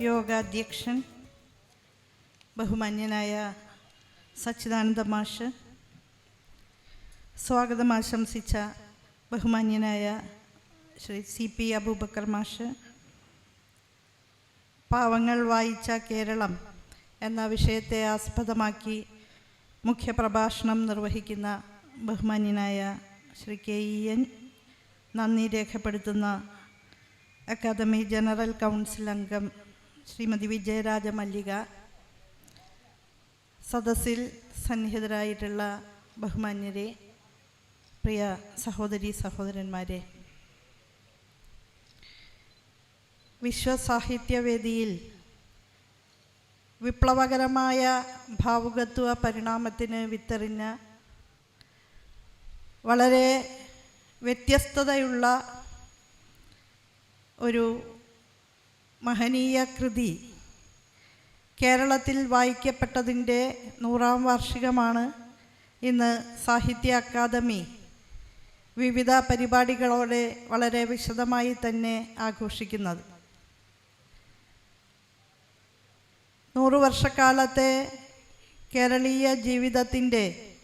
യോഗാധ്യക്ഷൻ ബഹുമാന്യനായ സച്ചിദാനന്ദ മാഷ് സ്വാഗതം ആശംസിച്ച ബഹുമാന്യനായ ശ്രീ സി പി അബൂബക്കർ മാഷ്. പാവങ്ങൾ വായിച്ച കേരളം എന്ന വിഷയത്തെ ആസ്പദമാക്കി മുഖ്യപ്രഭാഷണം നിർവഹിക്കുന്ന ബഹുമാന്യനായ ശ്രീ കെ ഇ എൻ നന്ദി രേഖപ്പെടുത്തുന്ന അക്കാദമി ജനറൽ കൗൺസിൽ അംഗം ശ്രീമതി വിജയരാജ മല്ലിക സദസ്സിൽ സന്നിഹിതരായിട്ടുള്ള ബഹുമാന്യരെ പ്രിയ സഹോദരി സഹോദരന്മാരെ വിശ്വസാഹിത്യവേദിയിൽ വിപ്ലവകരമായ ഭാവുകത്വ പരിണാമത്തിന് വിത്തെറിഞ്ഞ വളരെ വ്യത്യസ്തതയുള്ള ഒരു മഹനീയ കൃതി. കേരളത്തിൽ വായിക്കപ്പെട്ടതിന്റെ നൂറാം വാർഷികമാണ് ഇന്ന് സാഹിത്യ അക്കാദമി. വിവിധ പരിപാടികളോടെ വളരെ വിശദമായി തന്നെ ആഘോഷിക്കുന്നത്. നൂറു വർഷക്കാലത്തെ കേരളീയ ജീവിതത്തിന്റെ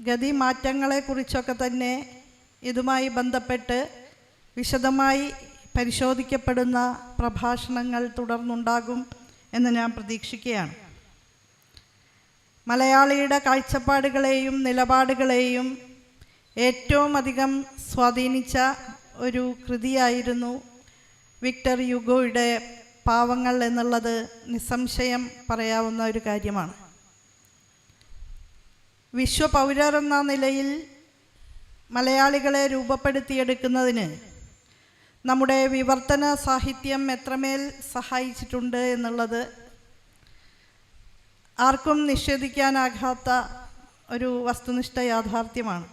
ഗതിമാറ്റങ്ങളെക്കുറിച്ചൊക്കെ തന്നെ ഇതുമായി ബന്ധപ്പെട്ട് വിശദമായി പരിശോധിക്കപ്പെടുന്ന പ്രഭാഷണങ്ങൾ തുടർന്നുണ്ടാകും എന്ന് ഞാൻ പ്രതീക്ഷിക്കുകയാണ്. മലയാളിയുടെ കാഴ്ചപ്പാടുകളെയും നിലപാടുകളെയും ഏറ്റവും അധികം സ്വാധീനിച്ച ഒരു കൃതിയായിരുന്നു വിക്ടർ യുഗോയുടെ പാവങ്ങൾ എന്നുള്ളത് നിസ്സംശയം പറയാവുന്ന ഒരു കാര്യമാണ്. വിശ്വപൗരർ എന്ന നിലയിൽ മലയാളികളെ രൂപപ്പെടുത്തിയെടുക്കുന്നതിന് നമ്മുടെ വിവർത്തന സാഹിത്യം എത്രമേൽ സഹായിച്ചിട്ടുണ്ട് എന്നുള്ളത് ആർക്കും നിഷേധിക്കാനാകാത്ത ഒരു വസ്തുനിഷ്ഠ യാഥാർത്ഥ്യമാണ്.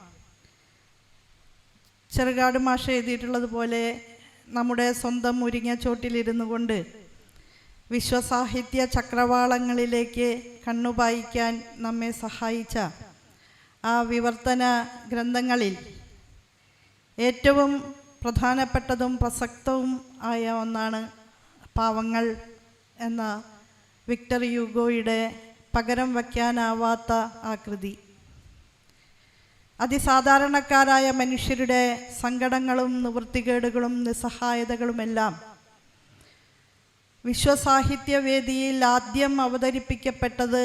ചെറുകാട് മാഷ എഴുതിയിട്ടുള്ളതുപോലെ നമ്മുടെ സ്വന്തം മുരിങ്ങച്ചോട്ടിലിരുന്നു കൊണ്ട് വിശ്വസാഹിത്യ ചക്രവാളങ്ങളിലേക്ക് കണ്ണുപായിക്കാൻ നമ്മെ സഹായിച്ച ആ വിവർത്തന ഗ്രന്ഥങ്ങളിൽ ഏറ്റവും പ്രധാനപ്പെട്ടതും പ്രസക്തവും ആയ ഒന്നാണ് പാവങ്ങൾ എന്ന വിക്ടർ യുഗോയുടെ പകരം വയ്ക്കാനാവാത്ത ആ കൃതി. അതിസാധാരണക്കാരായ മനുഷ്യരുടെ സങ്കടങ്ങളും നിവൃത്തികേടുകളും നിസ്സഹായതകളുമെല്ലാം വിശ്വസാഹിത്യവേദിയിൽ ആദ്യം അവതരിപ്പിക്കപ്പെട്ടത്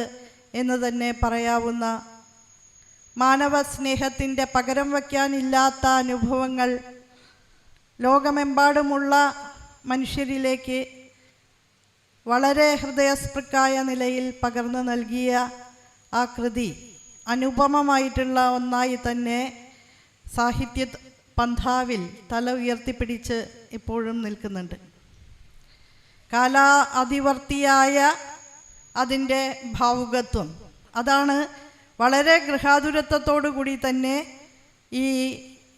എന്ന് തന്നെ പറയാവുന്ന മാനവ സ്നേഹത്തിന്റെ പകരം വയ്ക്കാനില്ലാത്ത അനുഭവങ്ങൾ ലോകമെമ്പാടുമുള്ള മനുഷ്യരിലേക്ക് വളരെ ഹൃദയസ്പൃക്കായ നിലയിൽ പകർന്നു നൽകിയ ആ കൃതി അനുപമമായിട്ടുള്ള ഒന്നായി തന്നെ സാഹിത്യ പന്ഥാവിൽ തല ഉയർത്തിപ്പിടിച്ച് ഇപ്പോഴും നിൽക്കുന്നുണ്ട്. കാലാ അതിവർത്തിയായ അതിന്റെ ഭാവുകത്വം. അതാണ് വളരെ ഗൃഹാതുരത്വത്തോടു കൂടി തന്നെ ഈ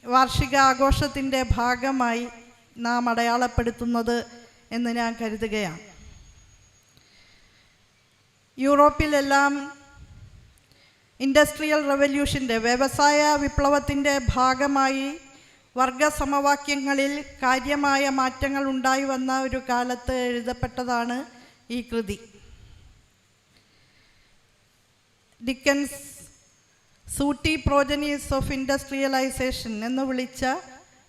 വാർഷിക ആഘോഷത്തിന്റെ ഭാഗമായി നാം അടയാളപ്പെടുത്തുന്നത് എന്ന് ഞാൻ കരുതുകയാണ്. യൂറോപ്പിലെല്ലാം ഇൻഡസ്ട്രിയൽ റവല്യൂഷന്റെ വ്യവസായ വിപ്ലവത്തിന്റെ ഭാഗമായി വർഗസമവാക്യങ്ങളിൽ കാര്യമായ മാറ്റങ്ങൾ ഉണ്ടായി വന്ന ഒരു കാലത്ത് എഴുതപ്പെട്ടതാണ് ഈ കൃതി. Dickens sooty progenies of industrialisation എന്ന് വിളിച്ച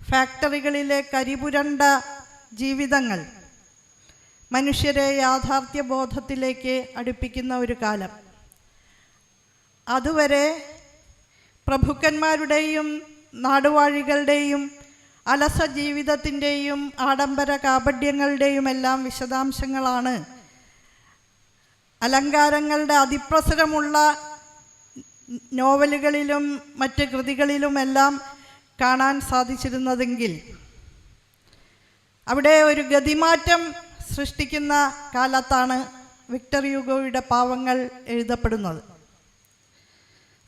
ഫാക്ടറികളിലെ കരിപുരണ്ട ജീവിതങ്ങൾ മനുഷ്യരെ യാഥാർത്ഥ്യബോധത്തിലേക്ക് അടുപ്പിക്കുന്ന ഒരു കാലം. അതുവരെ പ്രഭുക്കന്മാരുടെയും നാടുവാഴികളുടെയും അലസ ജീവിതത്തിന്റെയും ആഡംബര കാപഡ്യങ്ങളുടെയും എല്ലാം വിശദാംശങ്ങളാണ്. അലങ്കാരങ്ങളുടെ അതിപ്രസരമുള്ള നോവലുകളിലും മറ്റ് കൃതികളിലുമെല്ലാം കാണാൻ സാധിച്ചിരുന്നതെങ്കിൽ അവിടെ ഒരു ഗതിമാറ്റം സൃഷ്ടിക്കുന്ന കാലത്താണ് വിക്ടർ യുഗോയുടെ പാവങ്ങൾ എഴുതപ്പെടുന്നത്.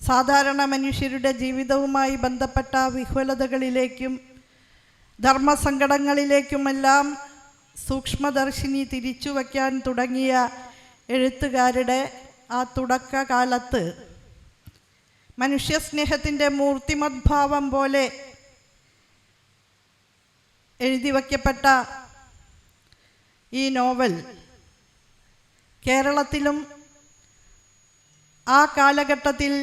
സാധാരണ മനുഷ്യരുടെ ജീവിതവുമായി ബന്ധപ്പെട്ട വിഹ്വലതകളിലേക്കും ധർമ്മസങ്കടങ്ങളിലേക്കുമെല്ലാം സൂക്ഷ്മദർശിനി തിരിച്ചു വയ്ക്കാൻ തുടങ്ങിയ എഴുത്തുകാരുടെ ആ തുടക്കകാലത്ത് മനുഷ്യസ്നേഹത്തിന്റെ മൂർത്തിമദ്ഭാവം പോലെ എഴുതി വയ്ക്കപ്പെട്ട ഈ നോവൽ കേരളത്തിലും ആ കാലഘട്ടത്തിൽ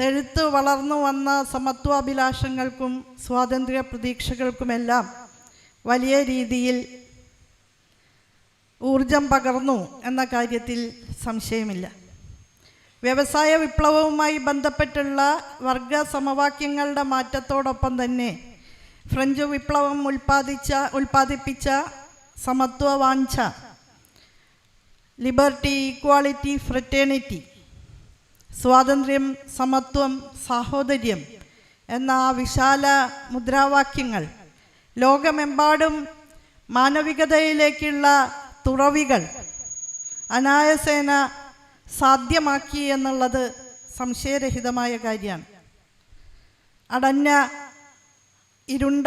തെഴുത്ത് വളർന്നു വന്ന സമത്വാഭിലാഷങ്ങൾക്കും സ്വാതന്ത്ര്യ പ്രതീക്ഷകൾക്കുമെല്ലാം വലിയ രീതിയിൽ ഊർജം പകർന്നു എന്ന കാര്യത്തിൽ സംശയമില്ല. വ്യവസായ വിപ്ലവവുമായി ബന്ധപ്പെട്ടുള്ള വർഗ സമവാക്യങ്ങളുടെ മാറ്റത്തോടൊപ്പം തന്നെ ഫ്രഞ്ച് വിപ്ലവം ഉൽപ്പാദിച്ച ഉൽപ്പാദിപ്പിച്ച സമത്വ വാഞ്ച ലിബർട്ടി ഈക്വാളിറ്റി ഫ്രറ്റേണിറ്റി സ്വാതന്ത്ര്യം സമത്വം സാഹോദര്യം എന്ന ആ വിശാല മുദ്രാവാക്യങ്ങൾ ലോകമെമ്പാടും മാനവികതയിലേക്കുള്ള തുറവികൾ അനായസേന സാധ്യമാക്കി എന്നുള്ളത് സംശയരഹിതമായ കാര്യമാണ്. അടഞ്ഞ ഇരുണ്ട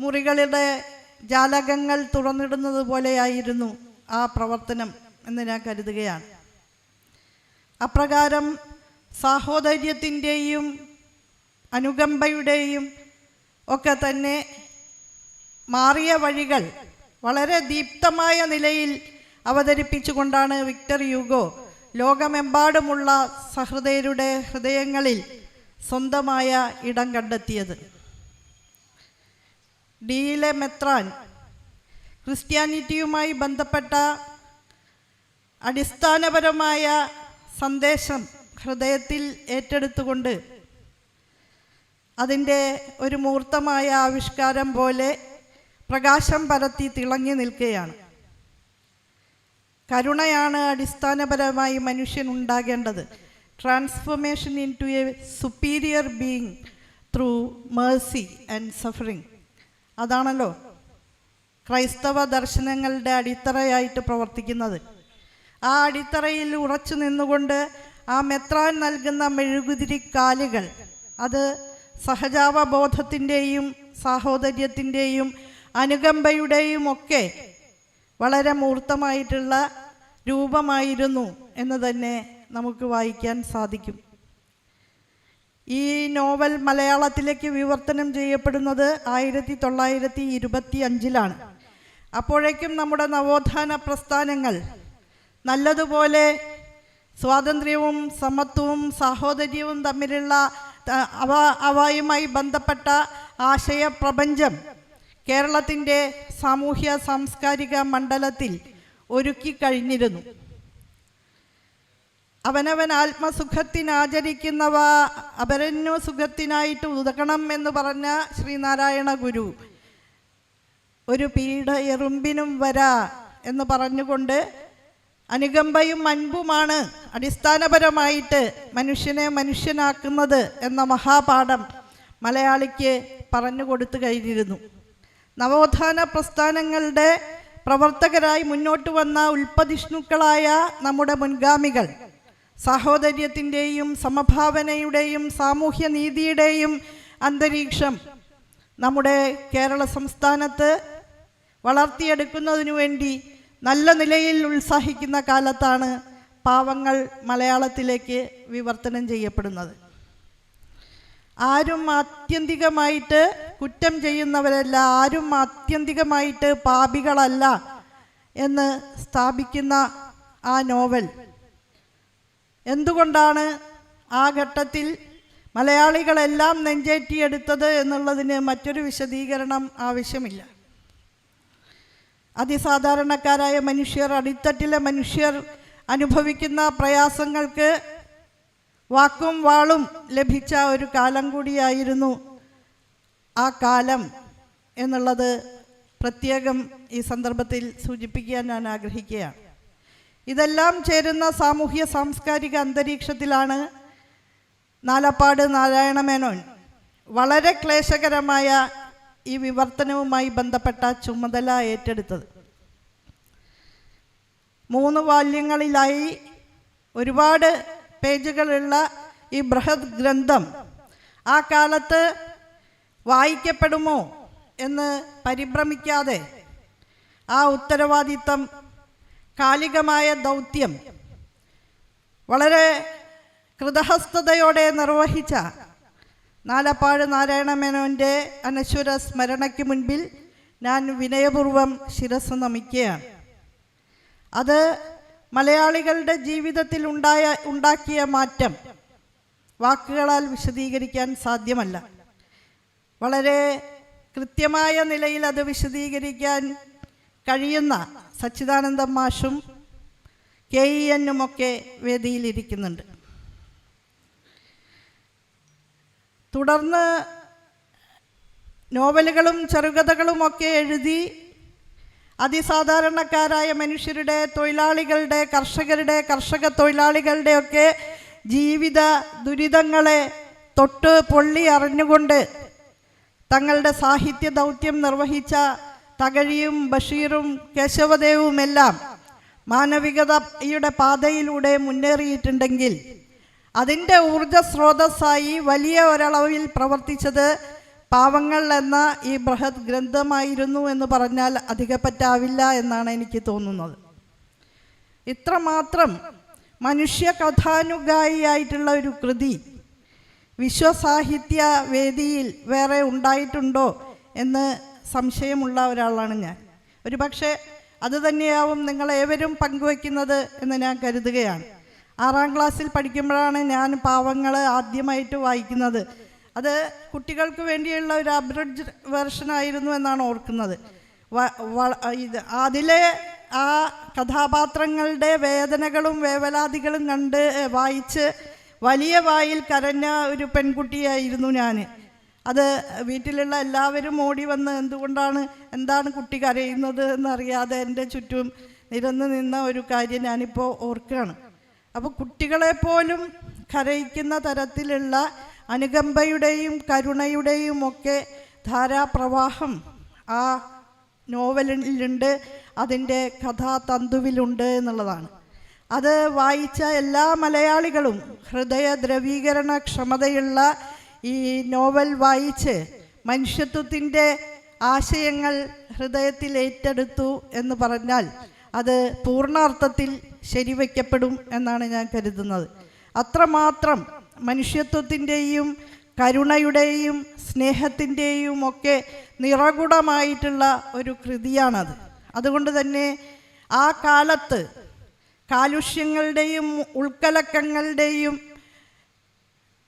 മുറികളുടെ ജാലകങ്ങൾ തുറന്നിടുന്നത് പോലെയായിരുന്നു ആ പ്രവർത്തനം എന്ന് ഞാൻ കരുതുകയാണ്. അപ്രകാരം സാഹോദര്യത്തിന്റെയും അനുകമ്പയുടെയും ഒക്കെ തന്നെ മാറിയ വഴികൾ വളരെ ദീപ്തമായ നിലയിൽ അവതരിപ്പിച്ചുകൊണ്ടാണ് വിക്ടർ യുഗോ ലോകമെമ്പാടുമുള്ള സഹൃദയരുടെ ഹൃദയങ്ങളിൽ സ്വന്തമായ ഇടം കണ്ടെത്തിയത്. ഡിയിലെ മെത്രാൻ ക്രിസ്ത്യാനിറ്റിയുമായി ബന്ധപ്പെട്ട അടിസ്ഥാനപരമായ സന്ദേശം ഹൃദയത്തിൽ ഏറ്റെടുത്തുകൊണ്ട് അതിന്റെ ഒരു മൂർത്തമായ ആവിഷ്കാരം പോലെ പ്രകാശം പരത്തി തിളങ്ങി നിൽക്കുകയാണ്. കരുണയാണ് അടിസ്ഥാനപരമായി മനുഷ്യൻ ഉണ്ടാകേണ്ടത് transformation into a superior being through mercy and suffering അതാണല്ലോ ക്രൈസ്തവ ദർശനങ്ങളുടെ അടിത്തറയായിട്ട് പ്രവർത്തിക്കുന്നത്. ആ അടിത്തറയിൽ ഉറച്ചു നിന്നുകൊണ്ട് ആ മെത്രാൻ നൽകുന്ന മെഴുകുതിരി കാലുകൾ അത് സഹജാവബോധത്തിന്റെയും സാഹോദര്യത്തിന്റെയും അനുകമ്പയുടെയും ഒക്കെ വളരെ മൂർത്തമായിട്ടുള്ള രൂപമായിരുന്നു എന്ന് തന്നെ നമുക്ക് വായിക്കാൻ സാധിക്കും. ഈ നോവൽ മലയാളത്തിലേക്ക് വിവർത്തനം ചെയ്യപ്പെടുന്നത് ആയിരത്തി തൊള്ളായിരത്തി ഇരുപത്തി അഞ്ചിലാണ് അപ്പോഴേക്കും നമ്മുടെ നവോത്ഥാന പ്രസ്ഥാനങ്ങൾ നല്ലതുപോലെ സ്വാതന്ത്ര്യവും സമത്വവും സാഹോദര്യവും തമ്മിലുള്ള അവ അവയുമായി ബന്ധപ്പെട്ട ആശയപ്രപഞ്ചം കേരളത്തിന്റെ സാമൂഹ്യ സാംസ്കാരിക മണ്ഡലത്തിൽ ഒരുക്കിക്കഴിഞ്ഞിരുന്നു അവനവൻ ആത്മസുഖത്തിനാചരിക്കുന്നവ അപരന്യോ സുഖത്തിനായിട്ട് ഉതകണം എന്ന് പറഞ്ഞ ശ്രീനാരായണ ഗുരു ഒരു പീഡ എറുമ്പിനും വരാ എന്ന് പറഞ്ഞുകൊണ്ട് അനുകമ്പയും അൻപുമാണ് അടിസ്ഥാനപരമായിട്ട് മനുഷ്യനെ മനുഷ്യനാക്കുന്നത് എന്ന മഹാപാഠം മലയാളിക്ക് പറഞ്ഞു കൊടുത്തു കഴിഞ്ഞിരുന്നു. നവോത്ഥാന പ്രസ്ഥാനങ്ങളുടെ പ്രവർത്തകരായി മുന്നോട്ട് വന്ന ഉൽപ്പതിഷ്ണുക്കളായ നമ്മുടെ മുൻഗാമികൾ. സാഹോദര്യത്തിന്റെയും സമഭാവനയുടെയും സാമൂഹ്യ നീതിയുടെയും അന്തരീക്ഷം നമ്മുടെ കേരള സംസ്ഥാനത്ത് വളർത്തിയെടുക്കുന്നതിനു വേണ്ടി നല്ല നിലയിൽ ഉത്സാഹിക്കുന്ന കാലത്താണ് പാവങ്ങൾ മലയാളത്തിലേക്ക് വിവർത്തനം ചെയ്യപ്പെടുന്നത്. ആരും ആത്യന്തികമായിട്ട് കുറ്റം ചെയ്യുന്നവരല്ല ആരും ആത്യന്തികമായിട്ട് പാപികളല്ല എന്ന് സ്ഥാപിക്കുന്ന ആ നോവൽ. എന്തുകൊണ്ടാണ് ആ ഘട്ടത്തിൽ മലയാളികളെല്ലാം നെഞ്ചേറ്റിയെടുത്തത് എന്നുള്ളതിന് മറ്റൊരു വിശദീകരണം ആവശ്യമില്ല. അതിസാധാരണക്കാരായ മനുഷ്യർ അടിത്തട്ടിലെ മനുഷ്യർ അനുഭവിക്കുന്ന പ്രയാസങ്ങൾക്ക് വാക്കും വാളും ലഭിച്ച ഒരു കാലം കൂടിയായിരുന്നു ആ കാലം എന്നുള്ളത് പ്രത്യേകം ഈ സന്ദർഭത്തിൽ സൂചിപ്പിക്കാൻ ഞാൻ ആഗ്രഹിക്കുകയാണ്. ഇതെല്ലാം ചേരുന്ന സാമൂഹ്യ സാംസ്കാരിക അന്തരീക്ഷത്തിലാണ് നാലപ്പാട് നാരായണമേനോൻ വളരെ ക്ലേശകരമായ ഈ വിവർത്തനവുമായി ബന്ധപ്പെട്ട ചുമതല ഏറ്റെടുത്തത്. മൂന്ന് വാല്യങ്ങളിലായി ഒരുപാട് പേജുകളുള്ള ഈ ബൃഹത് ഗ്രന്ഥം ആ കാലത്ത് വായിക്കപ്പെടുമോ എന്ന് പരിഭ്രമിക്കാതെ ആ ഉത്തരവാദിത്തം കാലികമായ ദൗത്യം വളരെ കൃതഹസ്തയോടെ നിർവഹിച്ച നാലപ്പാട് നാരായണ മേനോന്റെ അനശ്വര സ്മരണയ്ക്ക് മുൻപിൽ ഞാൻ വിനയപൂർവം ശിരസ് നമിക്കുകയാണ്. അത് മലയാളികളുടെ ജീവിതത്തിൽ ഉണ്ടായ ഉണ്ടാക്കിയ മാറ്റം വാക്കുകളാൽ വിശദീകരിക്കാൻ സാധ്യമല്ല. വളരെ കൃത്യമായ നിലയിൽ അത് വിശദീകരിക്കാൻ കഴിയുന്ന സച്ചിദാനന്ദ മാഷും കെ ഇ എന്നുമൊക്കെ വേദിയിലിരിക്കുന്നുണ്ട്. തുടർന്ന് നോവലുകളും ചെറുകഥകളുമൊക്കെ എഴുതി അതിസാധാരണക്കാരായ മനുഷ്യരുടെ തൊഴിലാളികളുടെ കർഷകരുടെ കർഷക തൊഴിലാളികളുടെയൊക്കെ ജീവിത ദുരിതങ്ങളെ തൊട്ട് പൊള്ളി അറിഞ്ഞുകൊണ്ട് തങ്ങളുടെ സാഹിത്യ ദൗത്യം നിർവഹിച്ച തകഴിയും ബഷീറും കേശവദേവുമെല്ലാം മാനവികതയുടെ പാതയിലൂടെ മുന്നേറിയിട്ടുണ്ടെങ്കിൽ അതിന്റെ ഊർജ സ്രോതസ്സായി വലിയ ഒരളവിൽ പ്രവർത്തിച്ചത് പാവങ്ങൾ എന്ന ഈ ബൃഹത് ഗ്രന്ഥമായിരുന്നു എന്ന് പറഞ്ഞാൽ അധികപ്പറ്റാവില്ല എന്നാണ് എനിക്ക് തോന്നുന്നത്. ഇത്രമാത്രം മനുഷ്യ കഥാനുഗായിയായിട്ടുള്ള ഒരു കൃതി വിശ്വസാഹിത്യ വേദിയിൽ വേറെ ഉണ്ടായിട്ടുണ്ടോ എന്ന് സംശയമുള്ള ഒരാളാണ് ഞാൻ. ഒരു പക്ഷേ അത് തന്നെയാവും നിങ്ങളേവരും പങ്കുവയ്ക്കുന്നത് എന്ന് ഞാൻ കരുതുകയാണ്. ആറാം ക്ലാസ്സിൽ പഠിക്കുമ്പോഴാണ് ഞാൻ പാവങ്ങൾ ആദ്യമായിട്ട് വായിക്കുന്നത്. അത് കുട്ടികൾക്ക് വേണ്ടിയുള്ള ഒരു അബ്രഡ്ജ് വെർഷനായിരുന്നു എന്നാണ് ഓർക്കുന്നത്. ഇത് അതിലെ ആ കഥാപാത്രങ്ങളുടെ വേദനകളും വേവലാതികളും കണ്ട് വായിച്ച് വലിയ വായിൽ കരഞ്ഞ ഒരു പെൺകുട്ടിയായിരുന്നു ഞാൻ അത് വീട്ടിലുള്ള എല്ലാവരും ഓടി വന്ന് എന്തുകൊണ്ടാണ് എന്താണ് കുട്ടി കരയുന്നത് എന്നറിയാതെ എന്റെ ചുറ്റും നിരന്ന് നിന്ന ഒരു കാര്യം ഞാനിപ്പോൾ ഓർക്കുകയാണ്. അപ്പോൾ കുട്ടികളെപ്പോലും കരയിക്കുന്ന തരത്തിലുള്ള അനുകമ്പയുടെയും കരുണയുടെയും ഒക്കെ ധാരാപ്രവാഹം ആ നോവലിലുണ്ട് അതിന്റെ കഥാതന്തുവിലുണ്ട് എന്നുള്ളതാണ്. അത് വായിച്ച എല്ലാ മലയാളികളും ഹൃദയ ദ്രവീകരണ ക്ഷമതയുള്ള ഈ നോവൽ വായിച്ച് മനുഷ്യത്വത്തിന്റെ ആശയങ്ങൾ ഹൃദയത്തിൽ ഏറ്റെടുത്തു എന്ന് പറഞ്ഞാൽ അത് പൂർണാർത്ഥത്തിൽ ശരിവയ്ക്കപ്പെടും എന്നാണ് ഞാൻ കരുതുന്നത്. അത്രമാത്രം മനുഷ്യത്വത്തിന്റെയും കരുണയുടെയും സ്നേഹത്തിന്റെയും ഒക്കെ നിറകുടമായിട്ടുള്ള ഒരു കൃതിയാണത്. അതുകൊണ്ട് തന്നെ ആ കാലത്ത് കാലുഷ്യങ്ങളുടെയും ഉൾക്കലക്കങ്ങളുടെയും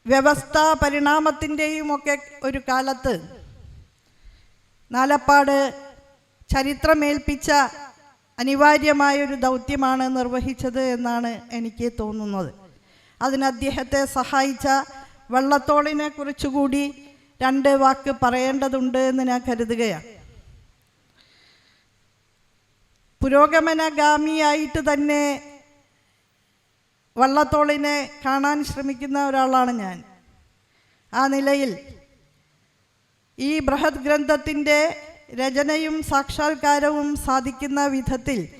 വ്യവസ്ഥാ പരിണാമത്തിന്റെയും ഒക്കെ ഒരു കാലത്ത് നാലപ്പാട് ചരിത്രമേൽപ്പിച്ച അനിവാര്യമായൊരു ദൗത്യമാണ് നിർവഹിച്ചത് എന്നാണ് എനിക്ക് തോന്നുന്നത്. അതിന് അദ്ദേഹത്തെ സഹായിച്ച വള്ളത്തോളിനെ കുറിച്ചുകൂടി രണ്ട് വാക്ക് പറയേണ്ടതുണ്ട് എന്ന് ഞാൻ കരുതുകയാണ്. പുരോഗമനഗാമിയായിട്ട് തന്നെ വള്ളത്തോളിനെ കാണാൻ ശ്രമിക്കുന്ന ഒരാളാണ് ഞാൻ. ആ നിലയിൽ ഈ ബൃഹത് ഗ്രന്ഥത്തിന്റെ രചനയും സാക്ഷാത്കാരവും സാധിക്കുന്ന വിധത്തിൽ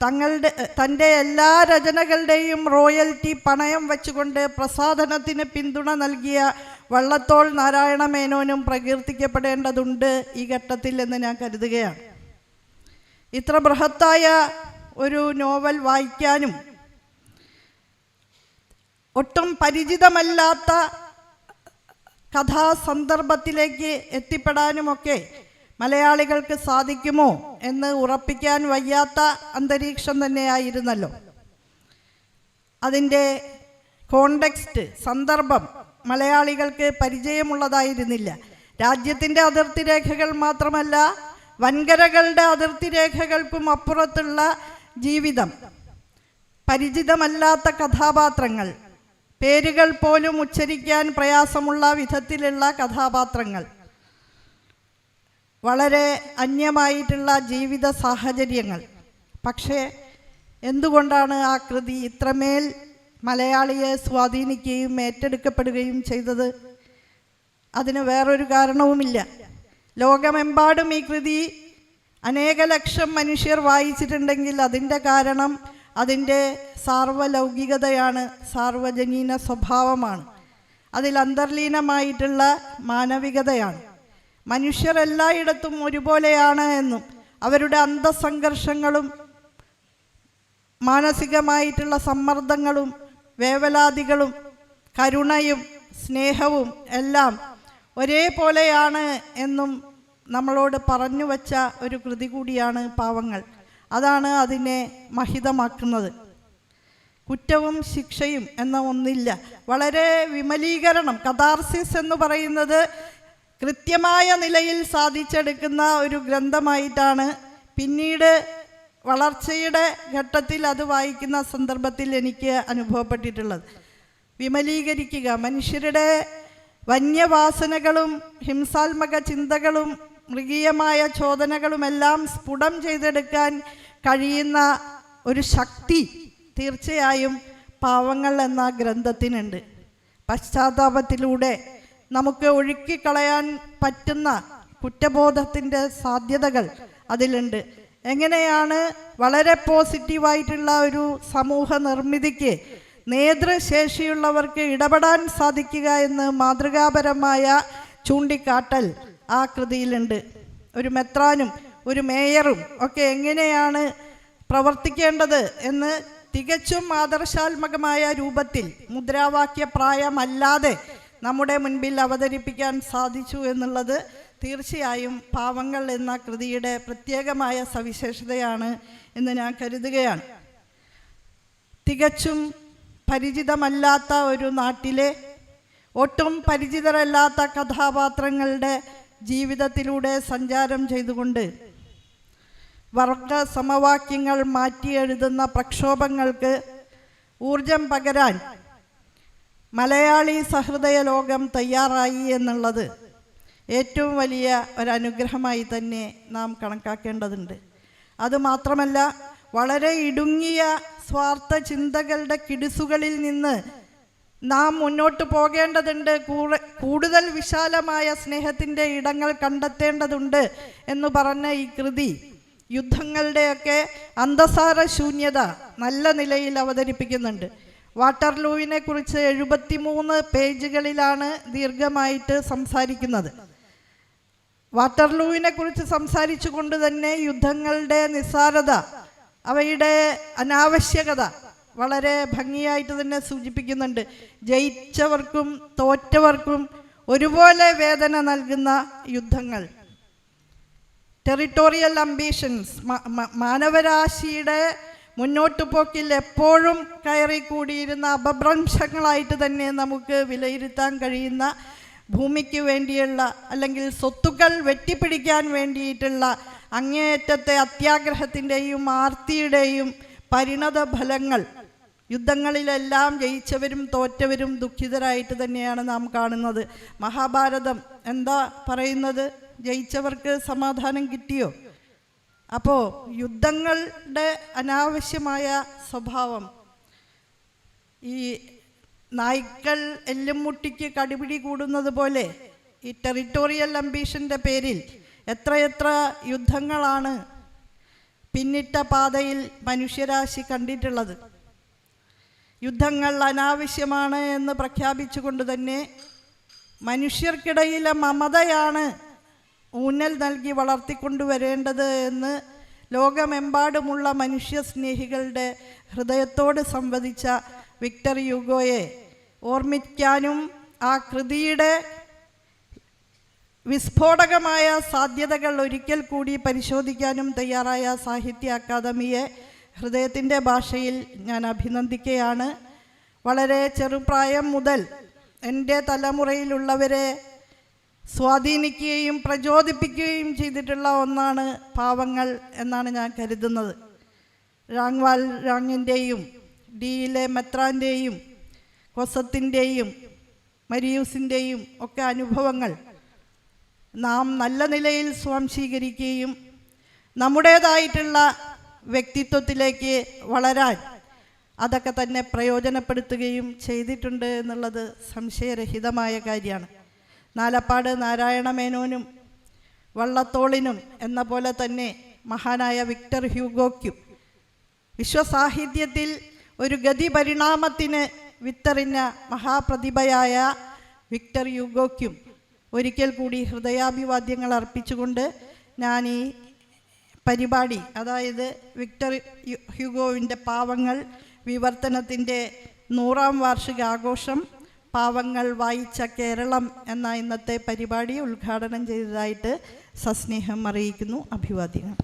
തങ്ങളുടെ തന്റെ എല്ലാ രചനകളുടെയും റോയൽറ്റി പണയം വെച്ചുകൊണ്ട് പ്രസാധനത്തിന് പിന്തുണ നൽകിയ വള്ളത്തോൾ നാരായണ മേനോനും പ്രകീർത്തിക്കപ്പെടേണ്ടതുണ്ട് ഈ ഘട്ടത്തിൽ എന്ന് ഞാൻ കരുതുകയാണ്. ഇത്ര ബൃഹത്തായ ഒരു നോവൽ വായിക്കാനും ഒട്ടും പരിചിതമല്ലാത്ത കഥാസന്ദർഭത്തിലേക്ക് എത്തിപ്പെടാനുമൊക്കെ മലയാളികൾക്ക് സാധിക്കുമോ എന്ന് ഉറപ്പിക്കാൻ വയ്യാത്ത അന്തരീക്ഷം തന്നെയായിരുന്നല്ലോ. അതിന്റെ കോണ്ടെക്സ്റ്റ് സന്ദർഭം മലയാളികൾക്ക് പരിചയമുള്ളതായിരുന്നില്ല. രാജ്യത്തിന്റെ അതിർത്തി രേഖകൾ മാത്രമല്ല വൻകരകളുടെ അതിർത്തി രേഖകൾക്കും അപ്പുറത്തുള്ള ജീവിതം പരിചിതമല്ലാത്ത കഥാപാത്രങ്ങൾ പേരുകൾ പോലും ഉച്ചരിക്കാൻ പ്രയാസമുള്ള വിധത്തിലുള്ള കഥാപാത്രങ്ങൾ. വളരെ അന്യമായിട്ടുള്ള ജീവിത സാഹചര്യങ്ങൾ. പക്ഷേ എന്തുകൊണ്ടാണ് ആ കൃതി ഇത്രമേൽ മലയാളിയെ സ്വാധീനിക്കുകയും ഏറ്റെടുക്കപ്പെടുകയും ചെയ്തത്? അതിന് വേറൊരു കാരണവുമില്ല. ലോകമെമ്പാടും ഈ കൃതി അനേക ലക്ഷം മനുഷ്യർ വായിച്ചിട്ടുണ്ടെങ്കിൽ അതിന്റെ കാരണം അതിന്റെ സാർവലൗകികതയാണ് സാർവജനീന സ്വഭാവമാണ്. അതിൽ അന്തർലീനമായിട്ടുള്ള മാനവികതയാണ്. മനുഷ്യർ എല്ലായിടത്തും ഒരുപോലെയാണ് എന്നും അവരുടെ അന്തസംഘർഷങ്ങളും മാനസികമായിട്ടുള്ള സമ്മർദ്ദങ്ങളും വേവലാതികളും കരുണയും സ്നേഹവും എല്ലാം ഒരേപോലെയാണ് എന്നും നമ്മളോട് പറഞ്ഞു വച്ച ഒരു കൃതി കൂടിയാണ് പാവങ്ങൾ. അതാണ് അതിനെ മഹിതമാക്കുന്നത്. കുറ്റവും ശിക്ഷയും എന്ന ഒന്നില്ല. വളരെ വിമലീകരണം കഥാർസിസ് എന്ന് പറയുന്നത് കൃത്യമായ നിലയിൽ സാധിച്ചെടുക്കുന്ന ഒരു ഗ്രന്ഥമായിട്ടാണ് പിന്നീട് വളർച്ചയുടെ ഘട്ടത്തിൽ അത് വായിക്കുന്ന സന്ദർഭത്തിൽ എനിക്ക് അനുഭവപ്പെട്ടിട്ടുള്ളത്. വിമലീകരിക്കുക. മനുഷ്യരുടെ വന്യവാസനകളും ഹിംസാത്മക ചിന്തകളും മൃഗീയമായ ചോദനകളുമെല്ലാം സ്ഫുടം ചെയ്തെടുക്കാൻ കഴിയുന്ന ഒരു ശക്തി തീർച്ചയായും പാവങ്ങൾ എന്ന ഗ്രന്ഥത്തിനുണ്ട്. പശ്ചാത്താപത്തിലൂടെ നമുക്ക് ഒഴുക്കിക്കളയാൻ പറ്റുന്ന കുറ്റബോധത്തിന്റെ സാധ്യതകൾ അതിലുണ്ട്. എങ്ങനെയാണ് വളരെ പോസിറ്റീവായിട്ടുള്ള ഒരു സമൂഹ നിർമ്മിതിക്ക് നേതൃശേഷിയുള്ളവർക്ക് ഇടപെടാൻ സാധിക്കുക എന്ന് മാതൃകാപരമായ ചൂണ്ടിക്കാട്ടൽ ആ കൃതിയിലുണ്ട്. ഒരു മെത്രാനും ഒരു മേയറും ഒക്കെ എങ്ങനെയാണ് പ്രവർത്തിക്കേണ്ടത് എന്ന് തികച്ചും ആദർശാത്മകമായ രൂപത്തിൽ മുദ്രാവാക്യ പ്രായമല്ലാതെ നമ്മുടെ മുൻപിൽ അവതരിപ്പിക്കാൻ സാധിച്ചു എന്നുള്ളത് തീർച്ചയായും പാവങ്ങൾ എന്ന കൃതിയുടെ പ്രത്യേകമായ സവിശേഷതയാണ് എന്ന് ഞാൻ കരുതുകയാണ്. തികച്ചും പരിചിതമല്ലാത്ത ഒരു നാട്ടിലെ ഒട്ടും പരിചിതരല്ലാത്ത കഥാപാത്രങ്ങളുടെ ജീവിതത്തിലൂടെ സഞ്ചാരം ചെയ്തുകൊണ്ട് വർഗ സമവാക്യങ്ങൾ മാറ്റി എഴുതുന്ന പ്രക്ഷോഭങ്ങൾക്ക് ഊർജം പകരാൻ മലയാളി സഹൃദയ ലോകം തയ്യാറായി എന്നുള്ളത് ഏറ്റവും വലിയ ഒരനുഗ്രഹമായി തന്നെ നാം കണക്കാക്കേണ്ടതുണ്ട്. അതുമാത്രമല്ല വളരെ ഇടുങ്ങിയ സ്വാർത്ഥ ചിന്തകളുടെ കിടിസുകളിൽ നിന്ന് നാം മുന്നോട്ട് പോകേണ്ടതുണ്ട് കൂടുതൽ വിശാലമായ സ്നേഹത്തിന്റെ ഇടങ്ങൾ കണ്ടെത്തേണ്ടതുണ്ട് എന്ന് പറഞ്ഞ ഈ കൃതി യുദ്ധങ്ങളുടെയൊക്കെ അന്തസാര ശൂന്യത നല്ല നിലയിൽ അവതരിപ്പിക്കുന്നുണ്ട്. വാട്ടർലൂവിനെ കുറിച്ച് എഴുപത്തിമൂന്ന് പേജുകളിലാണ് ദീർഘമായിട്ട് സംസാരിക്കുന്നത്. വാട്ടർലൂവിനെ കുറിച്ച് സംസാരിച്ചു കൊണ്ട് തന്നെ യുദ്ധങ്ങളുടെ നിസ്സാരത അവയുടെ അനാവശ്യകത വളരെ ഭംഗിയായിട്ട് തന്നെ സൂചിപ്പിക്കുന്നുണ്ട്. ജയിച്ചവർക്കും തോറ്റവർക്കും ഒരുപോലെ വേദന നൽകുന്ന യുദ്ധങ്ങൾ. ടെറിട്ടോറിയൽ അംബീഷൻസ് മാനവരാശിയുടെ മുന്നോട്ട് പോക്കിൽ എപ്പോഴും കയറി കൂടിയിരുന്ന അപഭ്രംശങ്ങളായിട്ട് തന്നെ നമുക്ക് വിലയിരുത്താൻ കഴിയുന്ന ഭൂമിക്ക് വേണ്ടിയുള്ള അല്ലെങ്കിൽ സ്വത്തുക്കൾ വെട്ടിപ്പിടിക്കാൻ വേണ്ടിയിട്ടുള്ള അങ്ങേയറ്റത്തെ അത്യാഗ്രഹത്തിന്റെയും ആർത്തിയുടെയും പരിണത ഫലങ്ങൾ യുദ്ധങ്ങളിലെല്ലാം ജയിച്ചവരും തോറ്റവരും ദുഃഖിതരായിട്ട് തന്നെയാണ് നാം കാണുന്നത്. മഹാഭാരതം എന്താ പറയുന്നത്? ജയിച്ചവർക്ക് സമാധാനം കിട്ടിയോ? അപ്പോൾ യുദ്ധങ്ങളുടെ അനാവശ്യമായ സ്വഭാവം. ഈ നായ്ക്കൾ എല്ലും മുട്ടിക്ക് കടിപിടി കൂടുന്നത് പോലെ ഈ ടെറിട്ടോറിയൽ അംബീഷന്റെ പേരിൽ എത്രയെത്ര യുദ്ധങ്ങളാണ് പിന്നിട്ട പാതയിൽ മനുഷ്യരാശി കണ്ടിട്ടുള്ളത്. യുദ്ധങ്ങൾ അനാവശ്യമാണ് എന്ന് പ്രഖ്യാപിച്ചുകൊണ്ട് തന്നെ മനുഷ്യർക്കിടയിലെ മമതയാണ് ഊന്നൽ നൽകി വളർത്തിക്കൊണ്ടുവരേണ്ടത് എന്ന് ലോകമെമ്പാടുമുള്ള മനുഷ്യ സ്നേഹികളുടെ ഹൃദയത്തോട് സംവദിച്ച വിക്ടർ യുഗോയെ ഓർമ്മിക്കാനും ആ കൃതിയുടെ വിസ്ഫോടകമായ സാധ്യതകൾ ഒരിക്കൽ കൂടി പരിശോധിക്കാനും തയ്യാറായ സാഹിത്യ അക്കാദമിയെ ഹൃദയത്തിന്റെ ഭാഷയിൽ ഞാൻ അഭിനന്ദിക്കുകയാണ്. വളരെ ചെറുപ്രായം മുതൽ എന്റെ തലമുറയിലുള്ളവരെ സ്വാധീനിക്കുകയും പ്രചോദിപ്പിക്കുകയും ചെയ്തിട്ടുള്ള ഒന്നാണ് പാവങ്ങൾ എന്നാണ് ഞാൻ കരുതുന്നത്. റാങ്വാൽ റാങ്ങിന്റെയും ഡിയിലെ മെത്രാന്റെയും കൊസത്തിന്റെയും മരിയൂസിന്റെയും ഒക്കെ അനുഭവങ്ങൾ നാം നല്ല നിലയിൽ സ്വാംശീകരിക്കുകയും നമ്മുടേതായിട്ടുള്ള വ്യക്തിത്വത്തിലേക്ക് വളരാൻ അതൊക്കെ തന്നെ പ്രയോജനപ്പെടുത്തുകയും ചെയ്തിട്ടുണ്ട് എന്നുള്ളത് സംശയരഹിതമായ കാര്യമാണ്. നാലപ്പാട് നാരായണ മേനോനും വള്ളത്തോളിനും എന്ന പോലെ തന്നെ മഹാനായ വിക്ടർ ഹ്യൂഗോയ്ക്കും വിശ്വസാഹിത്യത്തിൽ ഒരു ഗതി പരിണാമത്തിന് വിത്തറിഞ്ഞ മഹാപ്രതിഭയായ വിക്ടർ യുഗോയ്ക്കും ഒരിക്കൽ കൂടി ഹൃദയാഭിവാദ്യങ്ങൾ അർപ്പിച്ചുകൊണ്ട് ഞാൻ ഈ പരിപാടി അതായത് വിക്ടർ ഹ്യൂഗോവിന്റെ പാവങ്ങൾ വിവർത്തനത്തിന്റെ നൂറാം വാർഷിക ആഘോഷം പാവങ്ങൾ വായിച്ച കേരളം എന്ന ഇന്നത്തെ പരിപാടി ഉദ്ഘാടനം ചെയ്തതായിട്ട് സസ്നേഹം അറിയിക്കുന്നു. അഭിവാദ്യങ്ങൾ.